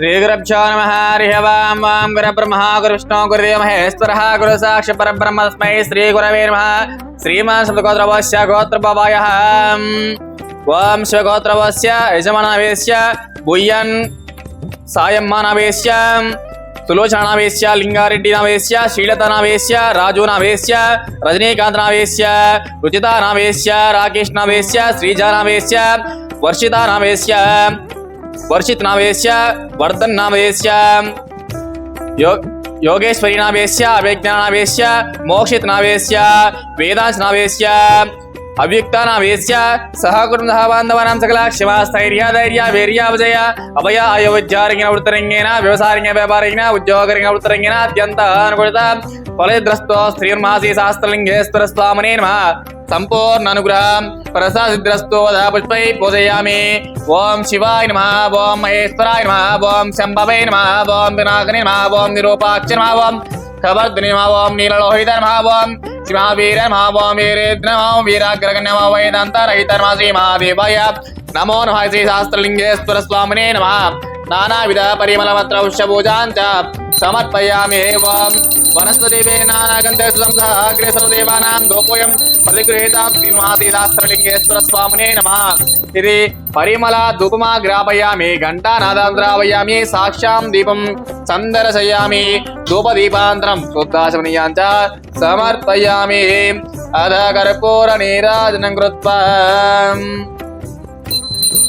श्रीगुरभ्यो नमः। हरिः वां वां गुरुब्रह्मा गुरुविष्णु गुरुदेव महेश्वरः गुरुसाक्ष परब्रह्म तस्मै श्रीगुरवे नमः। श्रीमान् शब्दगोत्रवस्य गोत्रपवायः ॐ शिवगोत्रवस्य यजमानावेश्य, भूयन्, सायम्मानावेश्य ಸುಲೋಚನಾವೇಶ್ಯ ಲಿಂಗಾರೆಡ್ಡಿನಾವೇಶ್ಯ ಶ್ರೀಲತಾನಾವೇಶ್ಯ ರಾಜುನಾವೇಶ್ಯ ರಜನೀಕಾಂತನಾವೇಶ್ಯ ರುಚಿತಾನಾವೇಶ್ಯ ರಾಕೇಶ್ನಾವೇಶ್ಯ ಶ್ರೀಜಾನಾವೇಶ್ಯ ವರ್ಷಿತಾನಾವೇಶ್ಯ వర్షిత్ నావేశ్య వర్ధన్ నావేశ్య యో యోగేశ్వరి నామేశ్య అభిజ్ఞాన నావేశ్య మోక్షిత్ నామేశ్య వేదాంశ నామేశ్య అవ్యుక్త నామేశ్య సహకుటుంబ బాంధవానాం సకల క్షమా ధైర్య వీర్య విజయ అభయ అయోధ్యారంగిన వృత్తరంగేన వ్యవసాయంగ వ్యాపారంగిన ఉద్యోగరంగ వృత్తరంగిన అత్యంత అనుకూలత ఫలద్రస్తో శ్రీర్మాసి శాస్త్రలింగేశ్వర స్వామినే నమ. సంపూర్ణ అనుగ్రహం ప్రసాదిద్రస్తో పుష్పై పూజయామి ఓం శివాయ నమ ఓం మహేశ్వరాయ నమ ఓం శంభవై నమ ఓం వినాయకనే నమ ఓం నిరూపాక్ష నమ ఓం కబర్ధని నమ ఓం నీలలోహిత నమ ఓం శివావీర నమ ఓం వీరేంద్ర నమ ఓం వీరాగ్రగణ్య నమ రహిత నమ శ్రీ మహాదేవాయ నమో నమ శ్రీ శాస్త్రలింగేశ్వర స్వామినే నమ నానావిధ పరిమళపత్ర ఉష్యభూజాంచ సమర్పయామి ఓం వనస్పతివే నానాగంధే సుసంసహాగ్రే సర్వదేవానాం దోపోయం ప్రతిగృహీతాం శ్రీనివాసి శాస్త్రలింగేశ్వర స్వామినే నమ ఇది పరిమళ ధూపమా గ్రాపయామి ఘంటానాదాంద్రావయామి సాక్ష్యాం దీపం సందర్శయామి ధూపదీపాంతరం శుద్ధాశమనీయాంచ సమర్పయామి అధ కర్పూర నీరాజనం కృత్వా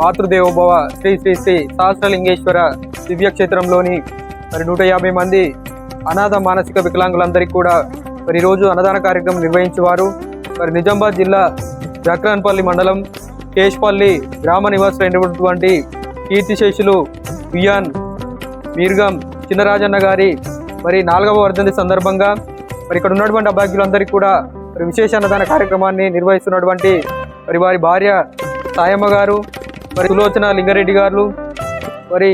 మాతృదేవోభవ శ్రీ శ్రీ శ్రీ సహస్రలింగేశ్వర దివ్యక్షేత్రంలోని మరి నూట యాభై మంది అనాథ మానసిక వికలాంగులందరికీ కూడా మరి ఈరోజు అన్నదాన కార్యక్రమం నిర్వహించేవారు. మరి నిజామాబాద్ జిల్లా జక్రాన్పల్లి మండలం కేష్పల్లి గ్రామ నివాసులైనటువంటి కీర్తిశేషులు వియాన్ మీర్గం చిన్నరాజన్న గారి మరి నాలుగవ వర్ధంతి సందర్భంగా మరి ఇక్కడ ఉన్నటువంటి అభాగ్యులందరికీ కూడా మరి విశేష అన్నదాన కార్యక్రమాన్ని నిర్వహిస్తున్నటువంటి మరి వారి భార్య సాయమ్మ గారు మరి సులోచన లింగారెడ్డి గారు మరి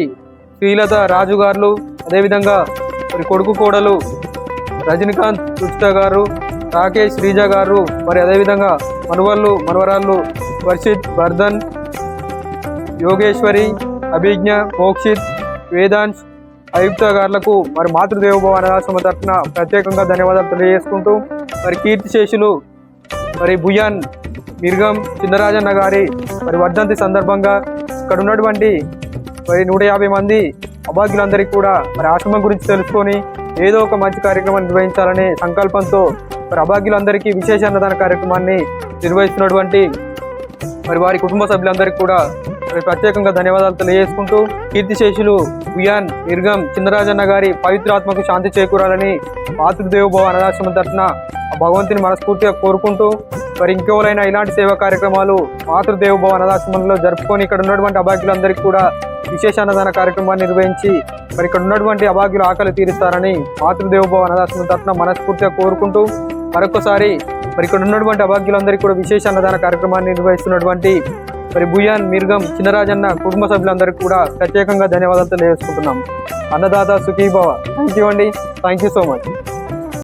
శ్రీలత రాజు గారు అదేవిధంగా మరి కొడుకు కోడలు రజనీకాంత్ రుచిత గారు రాకేష్ శ్రీజ గారు మరి అదేవిధంగా మనవళ్ళు మనవరాళ్ళు వర్షిత్ వర్ధన్ యోగేశ్వరి అభిజ్ఞ మోక్షిత్ వేదాంశ్ అయుక్త గారులకు మరి మాతృదేవభవ అనాథాశ్రమ తరఫున ప్రత్యేకంగా ధన్యవాదాలు తెలియజేసుకుంటూ మరి కీర్తిశేషులు మరి భుయాన్ మిర్గం చిన్నరాజన్న గారి మరి వర్ధంతి సందర్భంగా ఇక్కడ ఉన్నటువంటి మరి నూట యాభై మంది అభాగ్యులందరికీ కూడా మరి ఆశ్రమం గురించి తెలుసుకొని ఏదో ఒక మంచి కార్యక్రమం నిర్వహించాలనే సంకల్పంతో మరి అభాగ్యులందరికీ విశేష అన్నదాన కార్యక్రమాన్ని నిర్వహిస్తున్నటువంటి మరి వారి కుటుంబ సభ్యులందరికీ కూడా మరి ప్రత్యేకంగా ధన్యవాదాలు తెలియజేసుకుంటూ కీర్తిశేషులు ఉయాన్ నిర్గం చిన్నరాజన్న గారి పవిత్రాత్మకు శాంతి చేకూరాలని మాతృదేవోభవ అనాథాశ్రమం తరఫున భగవంతుని మనస్ఫూర్తిగా కోరుకుంటూ మరి ఇంకెవరైనా ఇలాంటి సేవా కార్యక్రమాలు మాతృదేవభవ అనాథాశ్రమంలో జరుపుకొని ఇక్కడ ఉన్నటువంటి అభాగ్యులందరికీ కూడా విశేష అన్నదాన కార్యక్రమాన్ని నిర్వహించి మరి ఇక్కడ ఉన్నటువంటి అభాగ్యులు ఆకలి తీరుస్తారని మాతృదేవభవ అనాథాశ్రమం తరఫున మనస్ఫూర్తిగా కోరుకుంటూ మరొకసారి మరి ఇక్కడ ఉన్నటువంటి అభాగ్యులందరికీ కూడా విశేష అన్నదాన కార్యక్రమాన్ని నిర్వహిస్తున్నటువంటి మరి భుయాన్ మిర్గం చిన్నరాజన్న కుటుంబ సభ్యులందరికీ కూడా ప్రత్యేకంగా ధన్యవాదాలు తెలియజేసుకుంటున్నాం. అన్నదాత సుఖీభవ. థ్యాంక్ యూ అండి. Thank you so much